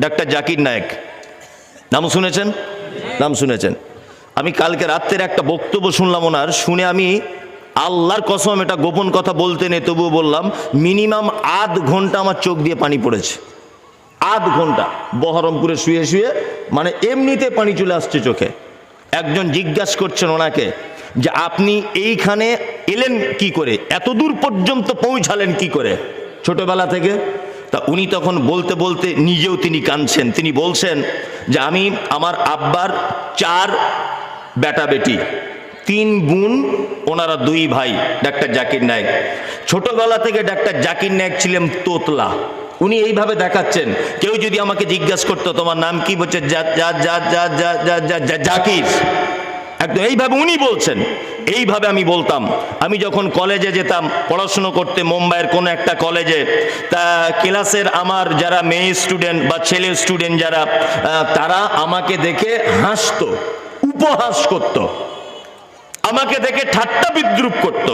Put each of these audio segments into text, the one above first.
Doctor Zakir Naik. নাম শুনেছেন? নাম শুনেছেন। আমি কালকে রাত্রের একটা বক্তব্য শুনলাম ওনার, শুনে আমি আল্লাহর কসম এটা গোপন কথা বলতে নেই, তবুও বললাম, মিনিমাম আধ ঘণ্টা আমার চোখ দিয়ে পানি পড়েছে। আধ ঘণ্টা। বহরমপুরে শুয়ে শুয়ে মানে এমনিতে পানি চলে আসছে চোখে। একজন জিজ্ঞাসা করছেন ওনাকে যে, আপনি এইখানে এলেন কি করে? এত দূর পর্যন্ত পৌঁছালেন কি করে? ছোটবেলা থেকে তা উনি তখন বলতে বলতে নিজেও তিনি কাঁদছেন। তিনি বলছেন যে আমি আমার আব্বার চার বেটা বেটি, তিন গুণ ওনারা দুই ভাই, ডাক্তার জাকির নায়ক। ছোটবেলা থেকে ডাক্তার জাকির নায়ক ছিলেন তোতলা। উনি এইভাবে দেখাচ্ছেন। কেউ যদি আমাকে জিজ্ঞেস করতো, তোমার নাম কি? বলছে জাকির। একদম এইভাবে উনি বলছেন। এইভাবে আমি বলতাম। আমি যখন কলেজে যেতাম, পড়াশুনো করতে মুম্বাইয়ের কোনো একটা কলেজে, তা ক্লাসের আমার যারা মেয়ে স্টুডেন্ট বা ছেলে স্টুডেন্ট যারা তারা আমাকে দেখে হাসত, উপহাস করত। আমাকে দেখে ঠাট্টা বিদ্রুপ করত।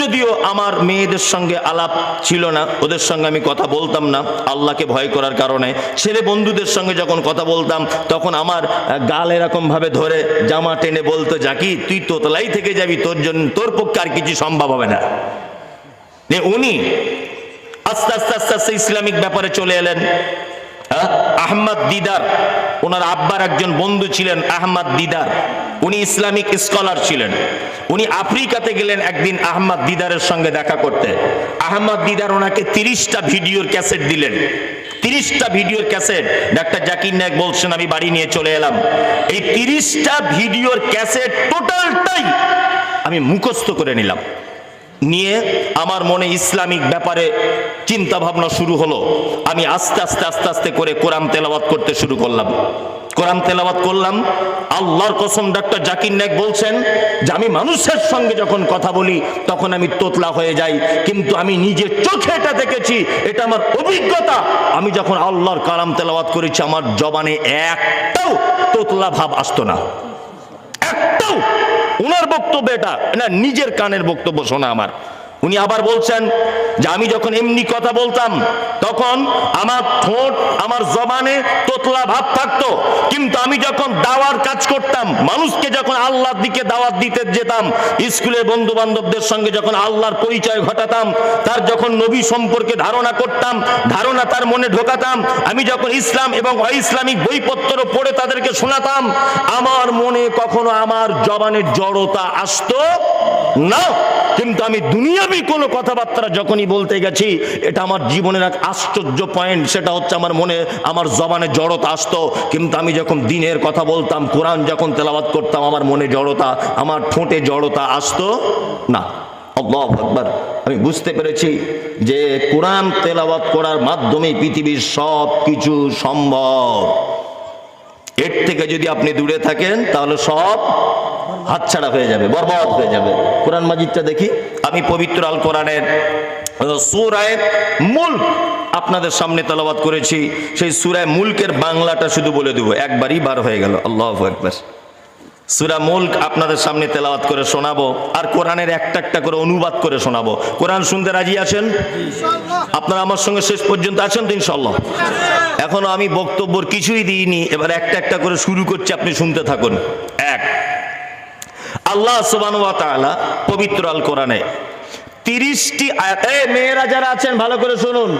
যদিও আমার মেয়েদের সঙ্গে আলাপ ছিল না, ওদের সঙ্গে আমি কথা বলতাম না, আল্লাহকে ভয় করার কারণে। ছেলে বন্ধুদের সঙ্গে যখন কথা বলতাম, তখন আমার গাল এরকম ভাবে ধরে জামা টেনে বলতো, জাকি, তুই তোতলাই থেকে যাবি, তোর জন্য, তোর পক্ষে আর কিছু সম্ভব হবে না। উনি আস্তে আস্তে আস্তে আস্তে ইসলামিক ব্যাপারে চলে এলেন? আহমদ দিদার, ওনার আব্বার একজন বন্ধু ছিলেন আহমদ দিদার। উনি ইসলামিক স্কলার ছিলেন। উনি আফ্রিকাতে গেলেন একদিন আহমদ দিদারের সঙ্গে দেখা করতে। আহমদ দিদার ওনাকে তিরিশটা ভিডিওর ক্যাসেট দিলেন। তিরিশটা ভিডিওর ক্যাসেট। ডাক্তার জাকির নায়ক বলছেন, আমি বাড়ি নিয়ে চলে এলাম। এই তিরিশটা ভিডিওর ক্যাসেট টোটালটাই আমি মুখস্থ করে নিলাম। নিয়ে আমার মনে ইসলামিক ব্যাপারে চিন্তা ভাবনা শুরু হলো। আমি আস্তে আস্তে আস্তে আস্তে করে কোরআন তেলাওয়াত করতে শুরু করলাম। কোরআন তেলাওয়াত করলাম, আল্লাহর কসম ডাক্তার জাকির নায়ক বলছেন যে আমি মানুষের সঙ্গে যখন কথা বলি, তখন আমি তোতলা হয়ে যাই। কিন্তু আমি নিজের চোখে এটা দেখেছি, এটা আমার অভিজ্ঞতা। আমি যখন আল্লাহর কালাম তেলাওয়াত করেছি, আমার জবানে একটাও তোতলা ভাব আসতো না। একটাও। ওনার বক্তব্য এটা, না, নিজের কানের বক্তব্য শোনা আমার। উনি আবার বলছেন যে আমি যখন এমনি কথা বলতাম, তখন আমার ঠোঁট, আমার জবানে তোতলা ভাব থাকতো। কিন্তু আমি যখন দাওয়ার কাজ করতাম, মানুষকে যখন আল্লাহর দিকে দাওয়াত দিতে যেতাম, স্কুলের বন্ধু বান্ধবদের সঙ্গে যখন আল্লাহর পরিচয় ঘটাতাম, তার যখন নবী সম্পর্কে ধারণা করতাম, ধারণা তার মনে ঢোকাতাম, আমি যখন ইসলাম এবং অইসলামিক বইপত্র পড়ে তাদেরকে শোনাতাম, আমার মনে কখনো আমার জবানের জড়তা আসতো না। কিন্তু আমি দুনিয়াবি কোনো কথাবার্তা যখনই বলতে গেছি, এটা আমার জীবনের এক আশ্চর্য পয়েন্ট সেটা হচ্ছে আমার মনে, আমার জবানে জড়তা আসতো। কিন্তু আমি যখন দিনের কথা বলতাম, কোরআন যখন তেলাওয়াত করতাম, আমার মনে জড়তা, আমার ঠোঁটে জড়তা আসতো না। আকবার। আমি বুঝতে পেরেছি যে কোরআন তেলাওয়াত করার মাধ্যমে পৃথিবীর সব কিছু সম্ভব। এর থেকে যদি আপনি দূরে থাকেন, তাহলে সব হাতছাড়া হয়ে যাবে, বরবাদ হয়ে যাবে। কোরআন মাজিদটা দেখি। আমি পবিত্র আল কোরআনের সুরায় মুল্ক আপনাদের সামনে তেলাবাদ করেছি। সেই সুরায় মুলকের বাংলাটা শুধু বলে দেবো, একবারই বার হয়ে গেল। আল্লাহ একবার সুরা মুল্ক আপনাদের সামনে তেলাওয়াত করে শোনাবো, আর কোরআনের একটা একটা করে অনুবাদ করে শোনাবো। কোরআন শুনতে রাজি আছেন? আপনারা আমার সঙ্গে শেষ পর্যন্ত আছেন তো ইনশাল্লাহ এখনও আমি বক্তব্যর কিছুই দিইনি। এবার একটা একটা করে শুরু করছি, আপনি শুনতে থাকুন। এক, আল্লাহ সুবানু পবিত্র আল কোরআনে তিরিশটি মেয়েরা যারা আছেন, ভালো করে শুনুন।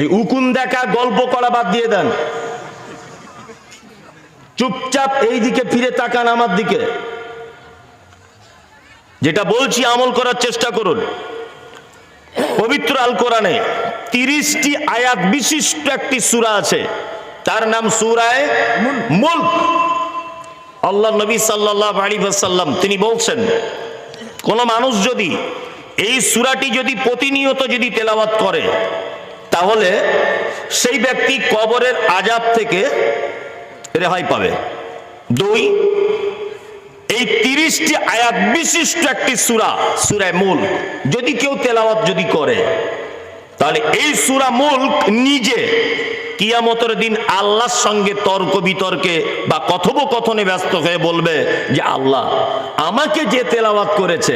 এই উকুন দেখা, গল্প করা বাদ দিয়ে দেন। চুপচাপ এই দিকে ফিরে তাকান আমার দিকে। যেটা বলছি আমল করার চেষ্টা করুন। পবিত্র আল কোরআনে তিরিশটি আয়াত বিশিষ্ট একটি সূরা আছে। তার নাম সূরায়ে মুল্ক আল্লাহ নবী সাল্লাল্লাহু আলাইহি ওয়াসাল্লাম, তিনি বলছেন, কোন মানুষ যদি এই সূরাটি যদি প্রতিনিয়ত যদি তেলাওয়াত করে, তাহলে সেই ব্যক্তি কবরের আজাব থেকে রেহাই পাবে। দুই, এই তিরিশটি আয়াত বিশিষ্ট একটি সুরা, সুরায় মূল, যদি কেউ তেলাওয়াত যদি করে তাহলে এই সুরা মুল্ক নিজে কিয়ামতের দিন আল্লাহর সঙ্গে তর্ক বিতর্কে বা কথোপকথনে ব্যস্ত হয়ে বলবে যে, আল্লাহ, আমাকে যে তেলাওয়াত করেছে,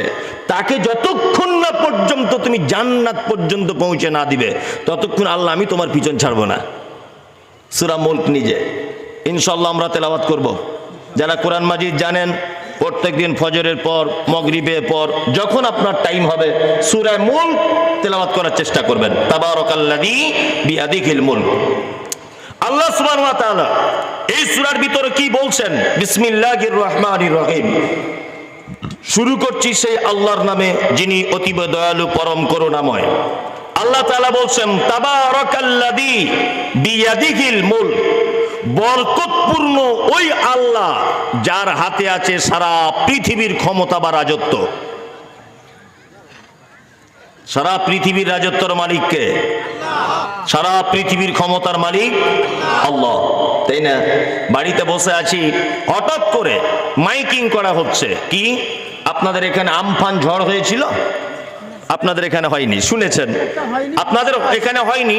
তাকে যতক্ষণ না পর্যন্ত তুমি জান্নাত পর্যন্ত পৌঁছে না দিবে, ততক্ষণ আল্লাহ আমি তোমার পিছন ছাড়বো না সুরা মুল্ক নিজে ইনশাল্লাহ আমরা তেলাওয়াত করব। যারা কোরআন মাজিদ জানেন প্রত্যেকদিন ফজরের পর, মগরিবের পর, যখন আপনার টাইম হবে, সুরায় মুল্ক তেলাওয়াত করার চেষ্টা করবেন। তাবারকাল্লাযী বিয়াদিহিল মুল্ক। আল্লাহ সুবহানাহু ওয়া তাআলা এই সূরার ভিতরে কি বলছেন? বিসমিল্লাহির রহমানির রহিম। শুরু করছি সেই আল্লাহর নামে, যিনি অতীব দয়ালু, পরম করুণাময়। আল্লাহ তাআলা বলছেন, তাবারাকাল্লাযী বিয়াদিহিল মুলক। বরকতপূর্ণ ওই আল্লাহ যার হাতে আছে সারা পৃথিবীর ক্ষমতা বা রাজত্ব। সারা পৃথিবীর রাজত্বর মালিককে সারা পৃথিবীর ক্ষমতার মালিক আল্লাহ। তাই না? বাড়িতে বসে আছি, হঠাৎ করে মাইকিং করা হচ্ছে। কি? আপনাদের এখানে আমফান ঝড় হয়েছিল? আপনাদের এখানে হয়নি, শুনেছেন? আপনাদের এখানে হয়নি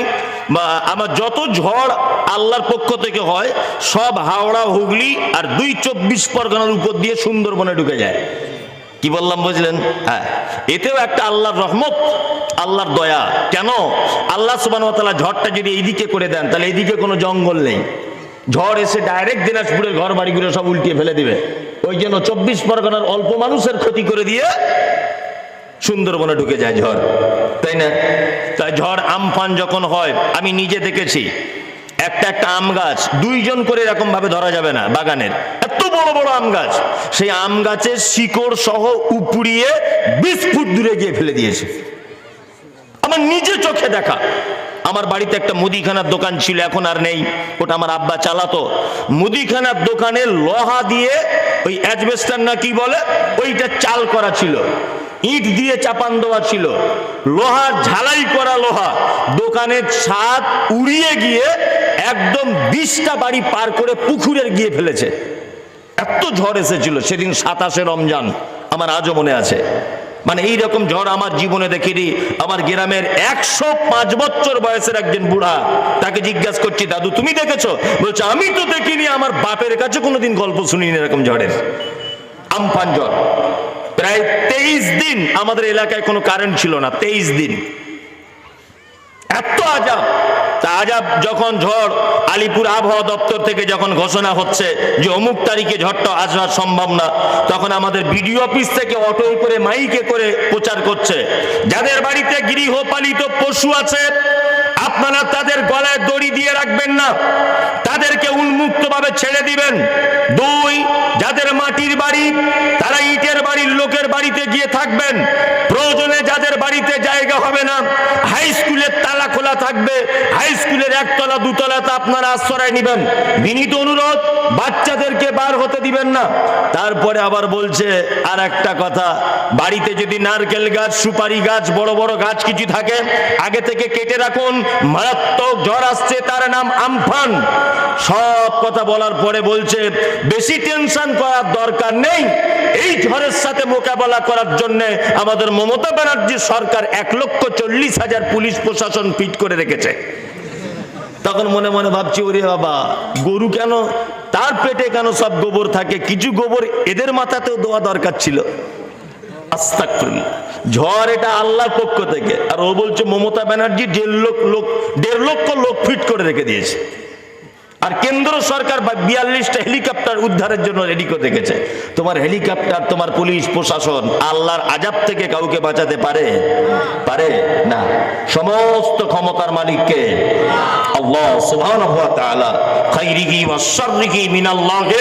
আমার যত ঝড় আল্লাহর পক্ষ থেকে হয়, সব হাওড়া, হুগলি আর দুই চব্বিশ পরগনার উপর দিয়ে সুন্দরবনে ঢুকে যায়। কি বললাম, বুঝলেন? হ্যাঁ। এতেও একটা আল্লাহর রহমত, আল্লাহর দয়া। কেন? আল্লাহ সুবান ঝড়টা যদি এইদিকে করে দেন, তাহলে এইদিকে কোনো জঙ্গল নেই। ঝড় এসে ডাইরেক্ট দিনাজপুরের ঘর বাড়িগুলো সব উল্টিয়ে ফেলে দিবে। ওই জন্য চব্বিশ পরগনার অল্প মানুষের ক্ষতি করে দিয়ে সুন্দরবনে ঢুকে যায় ঝড়, তাই না? তাই ঝড় আমফান যখন হয়, আমি নিজে দেখেছি, একটা একটা আম গাছ দুইজন করে এরকম ভাবে ধরা যাবে না বাগানের। এত বড় বড় আম গাছ, সেই আম গাছের শিকড় সহ উপড়িয়ে বিশ ফুট দূরে গিয়ে ফেলে দিয়েছে। আমার নিজে চোখে দেখা। আমার বাড়িতে একটা মুদিখানার দোকান ছিল, এখন আর নেই। ওটা আমার আব্বা চালাতো। মুদিখানার দোকানে লোহা দিয়ে ওই অ্যাজবেস্টার না কি বলে, ওইটা চাল করা ছিল। ইট দিয়ে চাপান দেওয়া ছিল। লোহার ঝালাই করা লোহা। দোকানের ছাদ উড়িয়ে গিয়ে একদম বিশটা বাড়ি পার করে পুকুরের গিয়ে ফেলেছে। এত ঝড় এসেছিল সেদিন সাতাশে রমজান, আমার আজও মনে আছে। মানে এই রকম ঝড় আমার জীবনে দেখিনি। আমার গ্রামের একশো পাঁচ বছর বয়সের একজন বুড়া তাকে জিজ্ঞাসা করছি, দাদু, তুমি দেখেছ? বলছে, আমি তো দেখিনি, আমার বাপের কাছে কোনোদিন গল্প শুনিনি এরকম ঝড়ের। আমফান ঝড়। প্রায় তেইশ দিন আমাদের এলাকায় কোনো কারেন্ট ছিল না, তেইশ দিন। এত আজাব। তা আজাব যখন ঝড় আলিপুর আবহাওয়া দপ্তর থেকে যখন ঘোষণা হচ্ছে যে অমুক তারিখে ঝড়টা আসা সম্ভব না, তখন আমাদের বিডিও অফিস থেকে অটোয় করে, মাইকে করে প্রচার করছে। যাদের বাড়িতে গৃহপালিত পশু আছে আপনারা তাদের গলায় দড়ি দিয়ে রাখবেন না। তাদেরকে উন্মুক্তভাবে ছেড়ে দিবেন। দুই, যাদের মাটির বাড়ি, তারা ইটের বাড়ির লোকের বাড়িতে গিয়ে থাকবেন। প্রয়োজনে যাদের বাড়িতে জায়গা হবে না হাই স্কুলের তালা খোলা থাকবে। হাই স্কুলের একতলা দুতলাতে আপনারা আশ্রয় নেবেন। বিনীত অনুরোধ, বাচ্চাদেরকে বার হতে দিবেন না। তারপরে আবার বলছে আর একটা কথা, বাড়িতে যদি নারকেল গাছ, সুপারি গাছ, বড় বড় গাছ কিছু থাকে, আগে থেকে কেটে রাখুন মারাত্মক জ্বর আসছে, তার নাম আমফান। সব কথা বলার পরে বলছে, বেশি টেনশন করার দরকার নেই। এই ঝড়ের সাথে মোকাবেলা করার জন্য আমাদের মমতা ব্যানার্জি সরকার এক লক্ষ চল্লিশ হাজার পুলিশ প্রশাসন ফিট করে রেখেছে। তখন মনে মনে ভাবছি, ওরে বাবা, গরু কেন? তার পেটে কেন সব গোবর থাকে? কিছু গোবর এদের মাথাতেও দেওয়া দরকার ছিল। ঝড় এটা আল্লাহর পক্ষ থেকে। আর ও বলছে, মমতা ব্যানার্জি দেড় লক্ষ লোক, দেড় লক্ষ লোক ফিট করে রেখে দিয়েছে। আর কেন্দ্র সরকার বা বিয়াল্লিশটা হেলিকপ্টার উদ্ধারের জন্য রেডি করে রেখেছে। তোমার হেলিকপ্টার, তোমার পুলিশ, প্রশাসন, আল্লাহর আজাব থেকে কাউকে বাঁচাতে পারে? পারে? না। সমস্ত ক্ষমতার মালিককে আল্লাহ সুবহানাহু ওয়া তাআলা খাইরিহি ওয়া শাররিহি মিনাল্লাহি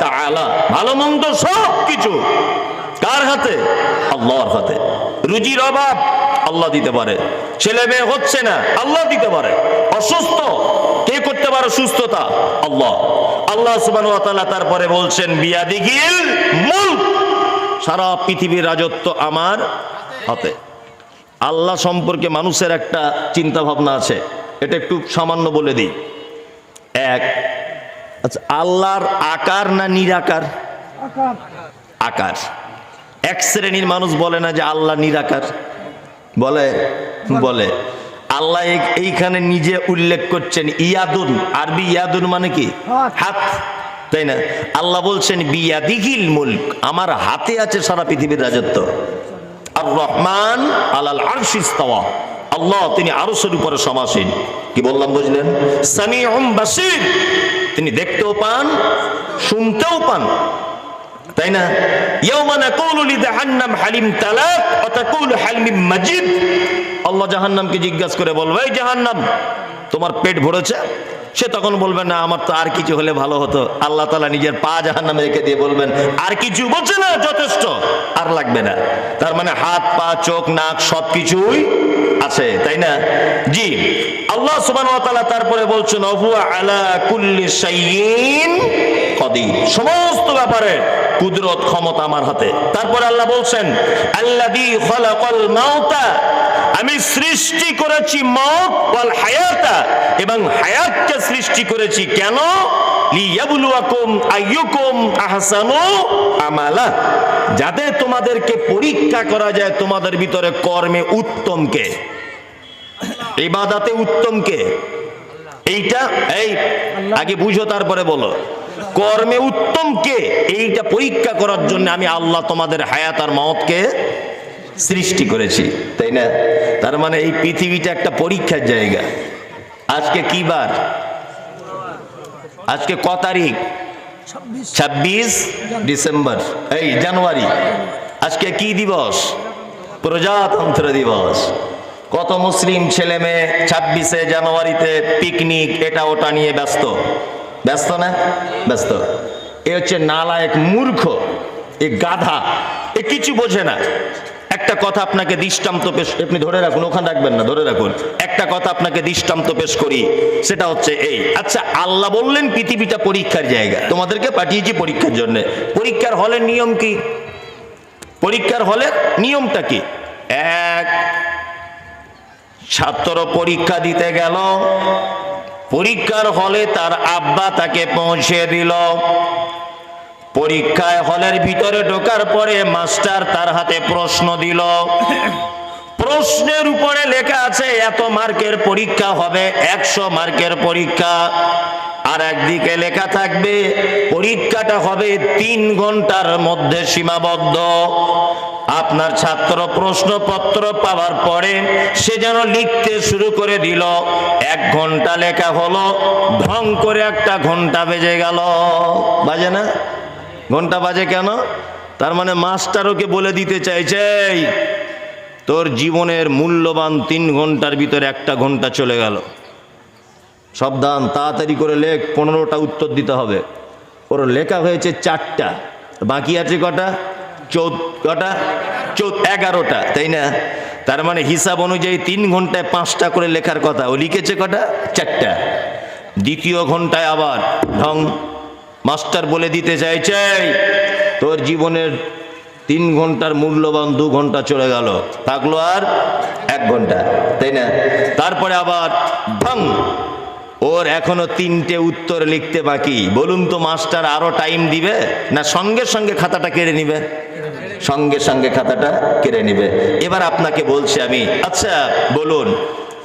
তাআলা। ভালো মন্দ সব কিছু কার হাতে? আল্লাহর হাতে। রুজির অভাব আল্লাহ দিতে পারে। ছেলে মেয়ে হচ্ছে না আল্লাহ দিতে পারে। অসুস্থ কে করতে পারে সুস্থতা? আল্লাহ। আল্লাহ সুবান তারপরে বলছেন বিয়াদিগিল মুল্ক। সারা পৃথিবীর রাজত্ব আমার হাতে। আল্লাহ সম্পর্কে মানুষের একটা চিন্তা ভাবনা আছে। এটা একটু সামান্য বলে দিই। এক আচ্ছা আল্লাহর আকার না নিরাকার? আকার। এক শ্রেণির মানুষ বলে না যে আল্লাহ নিরাকার। বলে? বলে। আল্লাহ এই- এইখানে নিজে উল্লেখ করছেন ইয়াদুন। আরবি ইয়াদুন মানে কি? হাত। তাই না? আল্লাহ বলছেন বিয়াদিগিল মুলক। আমার হাতে আছে সারা পৃথিবীর রাজত্ব। আর রহমান আলাল আরশিস্তাওয়া আল্লাহ তিনি আরশের উপরে সমাসীন। কি বললাম বুঝলেন? সামিউম বাসির। তিনি দেখতেও পান শুনতেও পান। তাই না? আল্লাহ জাহান্নামকে জিজ্ঞাসা করে বলবে, এই জাহান্নাম, তোমার পেট ভরেছে? সে তখন বলবে, না, আমার তো আর কিছু হলে ভালো হতো। আল্লাহ তালা নিজের পা জাহান্নামে রেখে দিয়ে বলবেন, আর কিছু বলছে না, যথেষ্ট, আর লাগবে না। তার মানে হাত, পা, চোখ, নাক সব কিছুই আছে, তাই না? জি, আল্লাহ সুবান তারপরে বলছেন কুল্লি সমস্ত ব্যাপারে কুদরত ক্ষমতা আমার হাতে। তারপরে আল্লাহ বলছেন আল্লাহ আমি সৃষ্টি করেছি মত ওয়াল হায়াতা, এবং হায়াতকে সৃষ্টি করেছি কেন? লিয়াবলুয়াকুম আইয়ুকুম আহসানু আমালা। যাতে তোমাদেরকে পরীক্ষা করা যায় তোমাদের ভিতরে কর্মে উত্তম কে? ইবাদাতে উত্তম কে? এইটা, এই, আগে বুঝো, তারপরে বলো। কর্মে উত্তম কে? এইটা পরীক্ষা করার জন্য আমি আল্লাহ তোমাদের হায়াত আর মতকে সৃষ্টি করেছি, তাই না? তার মানে এই পৃথিবীটা একটা পরীক্ষার জায়গা। আজকে কি বার? আজকে ক তারিখ? ছাব্বিশ ডিসেম্বর, এই জানুয়ারি। আজকে কি দিবস? প্রজাতন্ত্র দিবস। কত মুসলিম ছেলে মেয়ে ছাব্বিশে জানুয়ারিতে পিকনিক, এটা ওটা নিয়ে ব্যস্ত। ব্যস্ত না? ব্যস্ত। এ হচ্ছে নালায়ক মূর্খ, এ গাধা, এ কিছু বোঝে না। একটা কথা আপনাকে দৃষ্টান্ত পেশ আপনি ধরে রাখুন, ওখানে রাখবেন না, ধরে রাখুন। একটা কথা আপনাকে দৃষ্টান্ত পেশ করি, সেটা হচ্ছে এই। আচ্ছা আল্লাহ বললেন পৃথিবীটা পরীক্ষার জায়গা। তোমাদেরকে পাঠিয়েছি পরীক্ষার জন্য। পরীক্ষার হলের নিয়ম কি? পরীক্ষার হলের নিয়মটা কি? এক, ছাত্র পরীক্ষা দিতে গেল। পরীক্ষার হলে তার আব্বা তাকে পৌঁছে দিল। পরীক্ষায় হলের ভিতরে ঢোকার পরে মাস্টার তার হাতে প্রশ্ন দিল। প্রশ্নের উপরে লেখা আছে, এত মার্কের পরীক্ষা হবে, একশো মার্কের পরীক্ষা। আর একদিকে লেখা থাকবে, পরীক্ষাটা হবে তিন ঘণ্টার মধ্যে সীমাবদ্ধ। আপনার ছাত্র প্রশ্নপত্র পাওয়ার পরে সে যেন লিখতে শুরু করে দিল। এক ঘণ্টা লেখা হলো, ঢং করে একটা ঘণ্টা বেজে গেল। বাজে না? ঘণ্টা বাজে কেন? তার মানে মাস্টার ওকে বলে দিতে চাইছে "এই, তোর জীবনের মূল্যবান তিন ঘণ্টার ভিতরে একটা ঘণ্টা চলে গেল। সাবধান তাড়াতাড়ি করে লেখ পনেরোটা উত্তর দিতে হবে। ওর লেখা হয়েছে চারটা বাকি আছে কটা? চৌদ কটা? চৌদ এগারোটা তাই না? তার মানে হিসাব অনুযায়ী তিন ঘন্টায় পাঁচটা করে লেখার কথা। ও লিখেছে কটা? চারটা। দ্বিতীয় ঘন্টায় আবার ঢং। মাস্টার বলে দিতে চাইছে, তোর জীবনের তিন ঘণ্টার মূল্যবান দু ঘণ্টা চলে গেল। থাকল আর এক ঘণ্টা, তাই না? তারপরে আবার ঢং ওর এখনও তিনটে উত্তর লিখতে বাকি। বলুন তো মাস্টার আরও টাইম দিবে না সঙ্গে সঙ্গে খাতাটা কেড়ে নিবে? সঙ্গে সঙ্গে খাতাটা কেড়ে নিবে। এবার আপনাকে বলছি আমি আচ্ছা বলুন,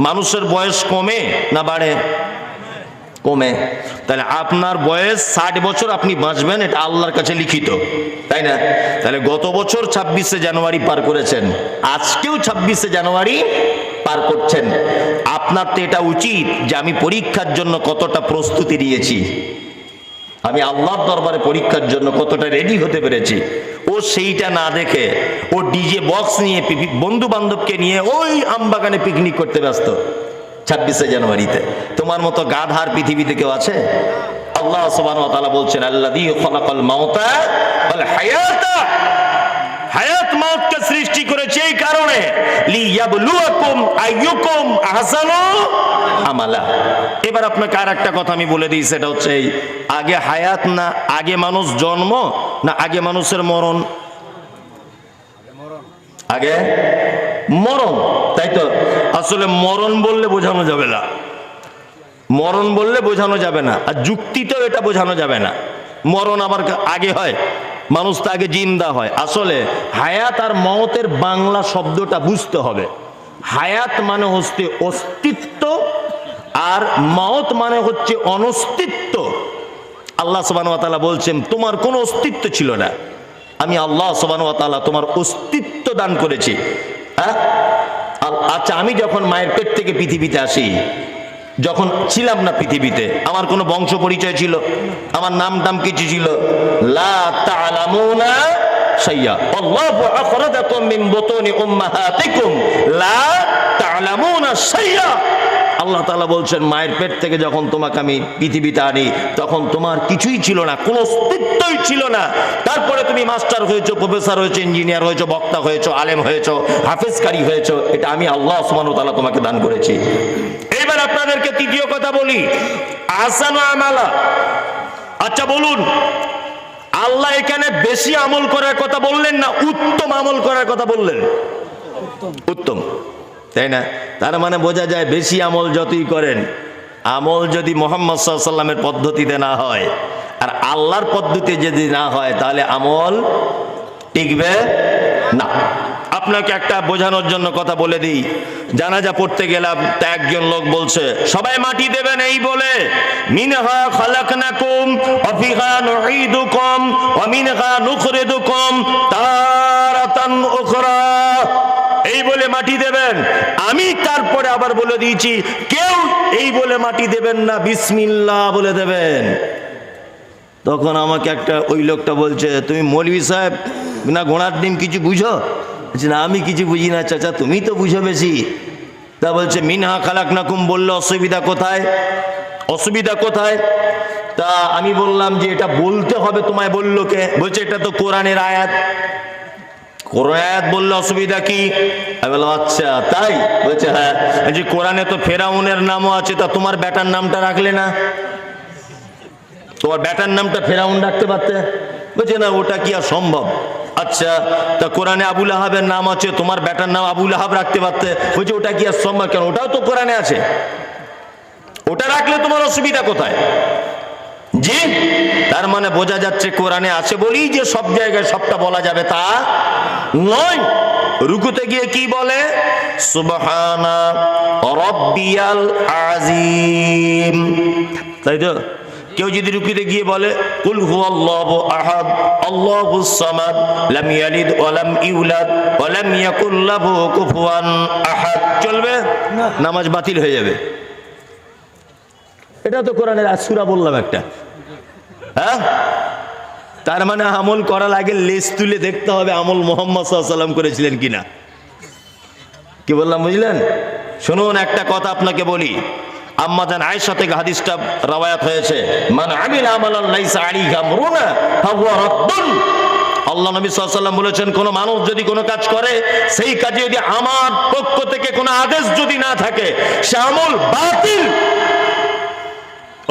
মানুষের বয়স কমে না বাড়ে? কমে। তাহলে আপনার বয়স ষাট বছর আপনি বাঁচবেন, এটা আল্লাহর কাছে লিখিত, তাই না? তাহলে গত বছর ছাব্বিশে জানুয়ারি পার করেছেন, আজকেও ছাব্বিশে জানুয়ারি পার করছেন। আপনার তো এটা উচিত যে আমি পরীক্ষার জন্য কতটা প্রস্তুতি নিয়েছি। আমি আল্লাহর দরবারে পরীক্ষার জন্য কতটা রেডি হতে পেরেছি। ও সেইটা না দেখে, ও ডিজে বক্স নিয়ে বন্ধু বান্ধবকে নিয়ে ওই আমবাগানে পিকনিক করতে ব্যস্ত। ছাব্বিশে জানুয়ারিতে। তোমার মতো গাধার পৃথিবীতে কেউ আছে? আল্লাহ সুবহানাহু ওয়া তাআলা বলছেন ওয়াল হায়াতা। মাউতকে সৃষ্টি করেছে এই কারণে। আমালা। এবার আপনাকে আর একটা কথা আমি বলে দিই, সেটা হচ্ছে এই, আগে হায়াত না, আগে মানুষ জন্ম, না আগে মানুষের মরণ? আগে? মরণ। তাই তো? আসলে মরণ বললে বোঝানো যাবে না। মরণ বললে বোঝানো যাবে না। আর যুক্তিতেও এটা বোঝানো যাবে না। মরণ আবার আগে হয়। মানুষ তো আগে জিন্দা হয়। আসলে হায়াত আর মতের বাংলা শব্দটা বুঝতে হবে। হায়াত মানে হচ্ছে অস্তিত্ব আর মত মানে হচ্ছে অনস্তিত্ব। আল্লাহ সুবান বলছেন, তোমার কোনো অস্তিত্ব ছিল না। আমি আল্লাহ সুবান তাআলা তোমার অস্তিত্ব দান করেছি। আচ্ছা আমি যখন মায়ের পেট থেকে পৃথিবীতে আসি, যখন ছিলাম না পৃথিবীতে, আমার কোনো বংশ পরিচয় ছিল? আমার নাম টাম কিছু ছিল? লা তা'লামুনা শাইয়া। আল্লাহু আখরাজাকুম মিন বুতুনি উম্মাহাতিকুম। লা তা'লামুনা শাইয়া। আল্লাহ তালা বলছেন মায়ের পেট থেকে যখন তোমাকে আমি পৃথিবীতে আনি তখন তোমার কিছুই ছিল না কোনো অস্তিত্বই ছিল না। তারপরে তুমি মাস্টার হয়েছো প্রফেসর হয়েছো ইঞ্জিনিয়ার হয়েছো বক্তা হয়েছো আলেম হয়েছো হাফেজকারী হয়েছো। এটা আমি আল্লাহ ওয়া তাআলা তোমাকে দান করেছি। এবার আপনাদেরকে তৃতীয় কথা বলি আহসান আমালা। আচ্ছা বলুন আল্লাহ এখানে বেশি আমল করার কথা বললেন না উত্তম আমল করার কথা বললেন? উত্তম। তাই না? তার মানে বোঝা যায় বেশি আমল যতই করেন, আমল যদি মোহাম্মদ সাল্লামের পদ্ধতিতে না হয়, আর আল্লাহর পদ্ধতি যদি না হয়, তাহলে আমল টিকবে না। আপনাকে একটা বোঝানোর জন্য কথা বলে দিই। জানাজা পড়তে গেলাম, তা একজন লোক বলছে, সবাই মাটি দেবেন এই বলে, মিনহা বলে মাটি দেবেন। আমি তারপরে আবার বলে দিয়েছি কেউ এই বলে মাটি দেবেন না বিসমিল্লাহ বলে দেবেন। তখন আমাকে একটা ওই লোকটা বলছে তুমি মৌলভী সাহেব না ঘোড়ার ডিম কিছু বুঝো? বলছি, না আমি কিছু বুঝি না চাচা তুমি তো বুঝো বেশি। তা বলছে মিনহা খালাক নাকুম বলল অসুবিধা কোথায়? অসুবিধা কোথায়? তা আমি বললাম যে এটা বলতে হবে তোমায় বলল কে বলছে এটা তো কোরআনের আয়াত। কোরআন বললে অসুবিধা কি? আচ্ছা তাই? বলছে হ্যাঁ। যে কোরআনে তো ফেরাউনের নামও আছে, তা তোমার বেটার নামটা রাখলে না? তোমার নামটা ফেরাউন রাখতে পারতে? বলছে, না, ওটা কি আর সম্ভব? আচ্ছা তা কোরআনে আবুল আহাবের নাম আছে, তোমার ব্যাটার নাম আবুল আহাব রাখতে পারতে? বলছে, ওটা কি আর সম্ভব? কেন? ওটাও তো কোরআনে আছে। ওটা রাখলে তোমার অসুবিধা কোথায়? জি তার মানে বোঝা যাচ্ছে কোরআনে আছে বলেই যে সব জায়গায় সবটা বলা যাবে তা নয়। রুকুতে গিয়ে কি বলে? সুবহানা রব্বিয়াল আজিম তাই তো? কেউ যদি রুকুতে গিয়ে বলে কুল হুয়াল্লাহু আহাদ আল্লাহুস সামাদ লাম ইয়ালিদ ওয়া লাম ইউলাদ ওয়া লাম ইয়াকুল লাহু কুফুয়ান আহাদ। চলবে? নামাজ বাতিল হয়ে যাবে। এটা তো কোরআনের আসুরা বললাম একটা। হ্যাঁ? তার মানে আমল করার আগে লেস তুলে দেখতে হবে আমল মোহাম্মদ সাল্লাম করেছিলেন কিনা। কি বললাম, বুঝলেন? শুনুন, একটা কথা আপনাকে বলি। হাদিসটা হয়েছে। আল্লাহ বলেছেন, কোন মানুষ যদি কোনো কাজ করে, সেই কাজে যদি আমার পক্ষ থেকে কোনো আদেশ যদি না থাকে, সে আমল বাতিল।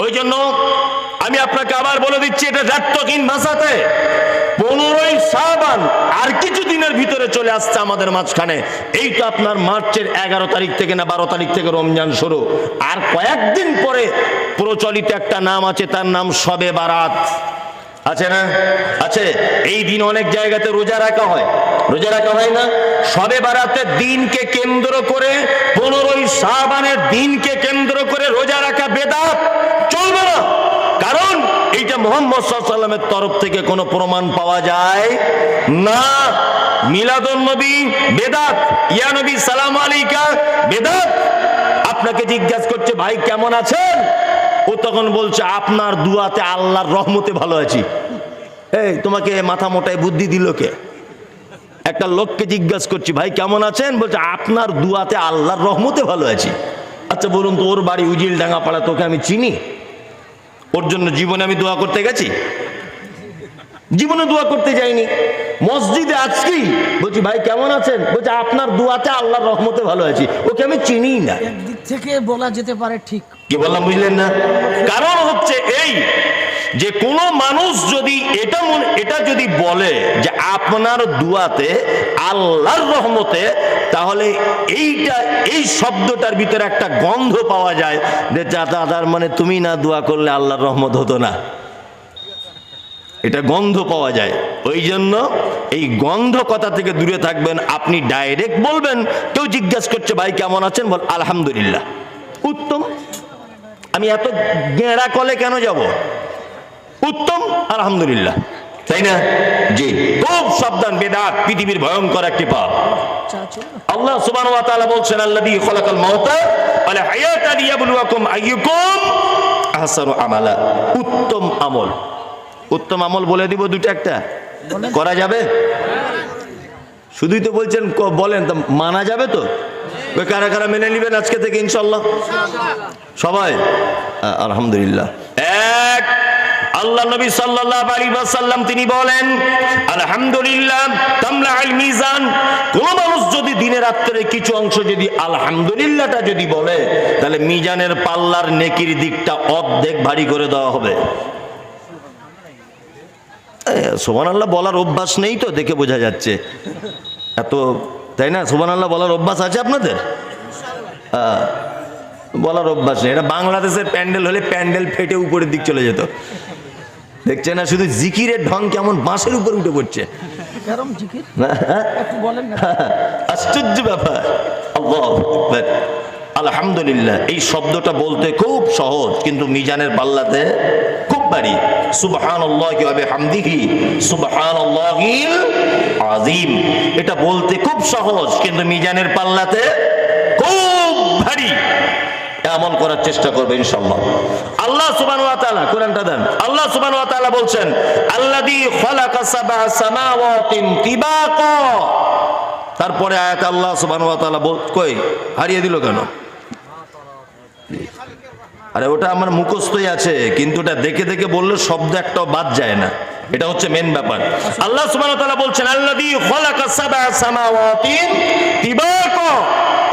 ওই জন্য আমি আপনাকে আবার বলে দিচ্ছি, এটা জাত্যহীন ভাষাতে। পনেরোই সাবান আর কিছু দিনের ভিতরে চলে আসছে আমাদের মাঝখানে। এই তো আপনার মার্চের এগারো তারিখ থেকে না বারো তারিখ থেকে রমজান শুরু। আর কয়েকদিন পরে প্রচলিত একটা নাম আছে, তার নাম সবে বারাত। আছে না? আছে। এই দিন অনেক জায়গাতে রোজা রাখা হয়। রোজা রাখা হয় না? সবে বারাতের দিনকে কেন্দ্র করে, পনেরোই সাবানের দিনকে কেন্দ্র করে রোজা রাখা বেদাত। চলবে না। মোহাম্মদ সাল্লামের তরফ থেকে কোনো প্রমাণ পাওয়া যায়? না। মিলাদুন নবী, বেদাত। ইয়া নবী, সালাম আলাইকা। বেদাত। আপনাকে জিজ্ঞাসা করছে, ভাই, কেমন আছেন? ও তখন বলছে, আপনার দুয়াতে আল্লাহর রহমতে ভালো আছি। এই, তোমাকে মাথা মোটায় বুদ্ধি দিল কে? একটা লোককে জিজ্ঞাসা করছি, ভাই, কেমন আছেন? বলছে, আপনার দুয়াতে আল্লাহর রহমতে ভালো আছি। আচ্ছা বলুন তো, ওর বাড়ি উজিল ডাঙ্গা পাড়া তোকে আমি চিনি? ওর জন্য জীবনে আমি দোয়া করতে গেছি? জীবনে দোয়া করতে যাইনি। মসজিদে আজকেই। বলছি ভাই কেমন আছেন? বলছি আপনার দুয়াতে আল্লাহর রহমতে ভালো আছি। ওকে আমি চিনি না। একদিক থেকে বলা যেতে পারে ঠিক। কি বললাম বুঝলেন না? কারণ হচ্ছে এই যে কোনো মানুষ যদি এটা মনে এটা যদি বলে যে আপনার দুয়াতে আল্লাহর রহমতে তাহলে এইটা এই শব্দটার ভিতরে একটা গন্ধ পাওয়া যায় যে তার মানে তুমি না দোয়া করলে আল্লাহর রহমত হতো না। এটা গন্ধ পাওয়া যায়। ওই জন্য এই গন্ধ কথা থেকে দূরে থাকবেন আপনি ডাইরেক্ট বলবেন কেউ জিজ্ঞাসা করছে ভাই কেমন আছেন? বল আলহামদুলিল্লাহ। উত্তম। আমি এত গেঁড়া কলে কেন যাব? উত্তম আলহামদুলিল্লাহ। তাই না? জি। খুব সাবধান বেদাত পৃথিবীর ভয়ঙ্কর একটি পাপ। আল্লাহ সুবহানাহু ওয়া তাআলা বলছেন আল্লাযী খালাকাল মাউতা ওয়াল হায়াতা লিয়াবলুয়াকুম আইয়ুকুম আহসানু আমালা। উত্তম আমল। উত্তম আমল বলে দিব দুটো একটা। করা যাবে? শুধুই তো বলছেন বলেন তা মানা যাবে তো? ওই কারা কারা মেনে নেবেন আজকে থেকে ইনশাল্লাহ সবাই? আলহামদুলিল্লাহ। এক আল্লাহ নবী সাল্লাল্লাহু আলাইহি ওয়াসাল্লাম তিনি বলেন আলহামদুলিল্লাহ তামলা আল মিজান। কোন মানুষ যদি দিনের রাত্রে কিছু অংশ যদি আলহামদুলিল্লাহটা যদি বলে তাহলে মিজানের পাল্লার নেকির দিকটা অর্ধেক ভারী করে দেওয়া হবে। সোমান আল্লাহ বলার অভ্যাস নেই তো দেখে বোঝা যাচ্ছে। এত তাই না? সোমান আল্লাহ বলার অভ্যাস আছে আপনাদের? বলার অভ্যাস নেই। এটা বাংলাদেশের প্যান্ডেল হলে প্যান্ডেল ফেটে উপরের দিক চলে যেত। দেখছে না? শুধু জিকিরের ঢং কেমন বাঁশের উপর উঠে পড়ছে। হ্যাঁ? আশ্চর্য ব্যাপার। আলহামদুলিল্লাহ। এই শব্দটা বলতে খুব সহজ কিন্তু মিজানের পাল্লাতে খুব ভারী সুবহান হামদিহি সুবহান আজিম এটা বলতে খুব সহজ, কিন্তু মিজানের পাল্লাতে খুব ভারী। আমল করার চেষ্টা করবে ইনশাল্লাহ আল্লাহ তাআলা, কোরআনটা দেন। আল্লাহ তাআলা বলছেন তিবাকা। তারপরে আয়াত আল্লাহ বল কই? হারিয়ে দিল কেন? আরে ওটা আমার মুখস্থই আছে, কিন্তু ওটা দেখে দেখে বললে শব্দ একটাও বাদ যায় না। এটা হচ্ছে মেন ব্যাপার। আল্লাহ সুবহানাহু ওয়া তাআলা বলছেন, আল্লাযী খালাকা সাবআ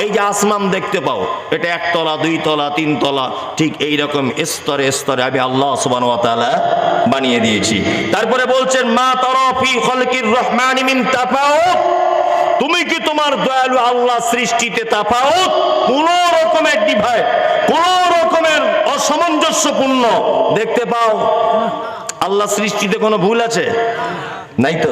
এই যে আসমান দেখতে পাও, এটা একতলা দুই তলা তিন তলা ঠিক এই রকম স্তরে স্তরে আমি আল্লাহ সুবহানাহু ওয়া তাআলা বানিয়ে দিয়েছি। তারপরে বলছেন, মা তারা ফি খালকির রহমানি মিন তাফাউত তুমি কি তোমার দয়ালু আল্লাহ সৃষ্টিতে তাফাউত কোন রকমের ডিভাইড কোন রকমের অসামঞ্জস্যপূর্ণ দেখতে পাও? আল্লাহ সৃষ্টিতে কোনো ভুল আছে? নাই তো?